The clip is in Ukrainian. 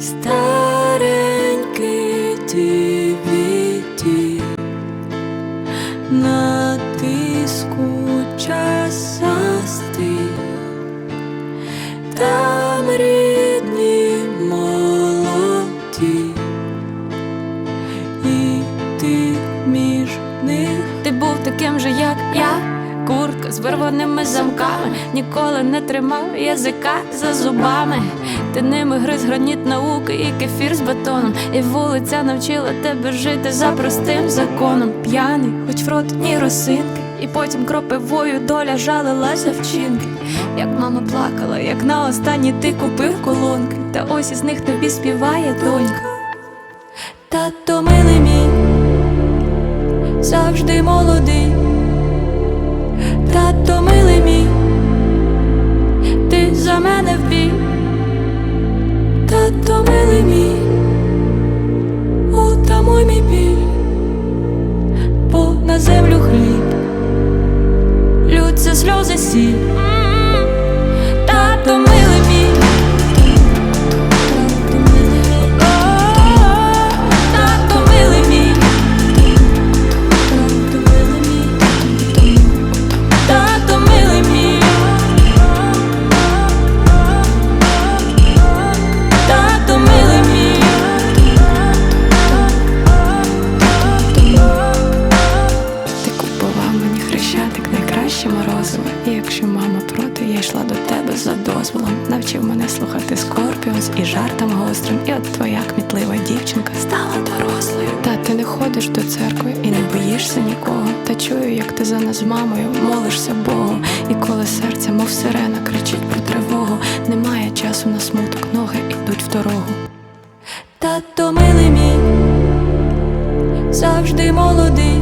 Старенький на тиску час застиг, там молоді, і ти між них. Ти був таким же, як я, куртка з вирваними замками, ніколи не тримав язика за зубами. Ти ними гриз граніт науки і кефір з бетоном. І вулиця навчила тебе жити за простим законом. П'яний, хоч в рот ні росинки. І потім кропивою доля жалила за вчинки. Як мама плакала, як на останній ти купив колонки. Та ось із них тобі співає донька. Тато милий мій, завжди молодий, тато милий мій, ти за мене вбій, тато милий мій, утамуй мій біль, бо на землю хліб, лються сльози сіль, морозиво І якщо мама проти, я йшла до тебе за дозволом. Навчив мене слухати скорпіонс і жартам гострим. І от твоя кмітлива дівчинка стала дорослою. Та ти не ходиш до церкви і не боїшся нікого. Та чую, як ти за нас з мамою молишся Богу. І коли серце, мов сирена, кричить про тривогу. Немає часу на смуток, ноги ідуть в дорогу. Тато милий мій, завжди молодий,